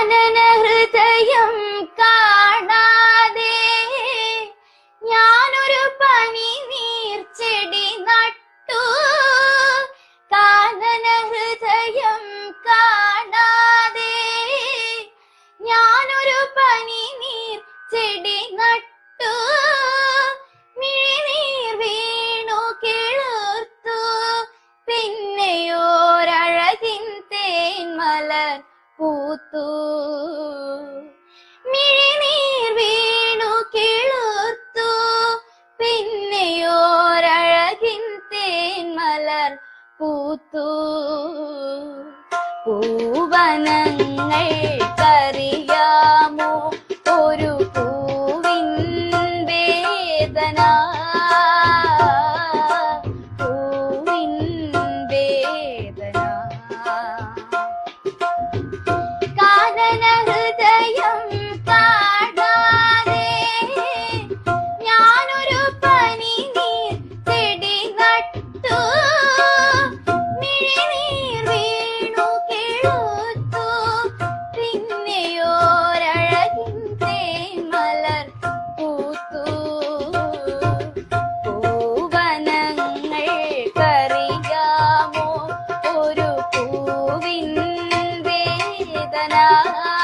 കാനന ഹൃദയം കാണാതെ ഞാനൊരു പനി നീർച്ചെടി നട്ടു. കാനന ഹൃദയം കാണാതെ ഞാനൊരു പനി നീർ ചെടി നട്ടു. മിഴിനീർ വീണു കിളിർത്തു. പിന്നെയോരഴകിൻ തേൻ മലർ പൂത്തു. മിഴിനീർ വീണു കിളുത്തു. പിന്നെയോരഴകിൻ തേൻമലർ പൂത്തു. പൂവനങ്ങൾ na na 呀。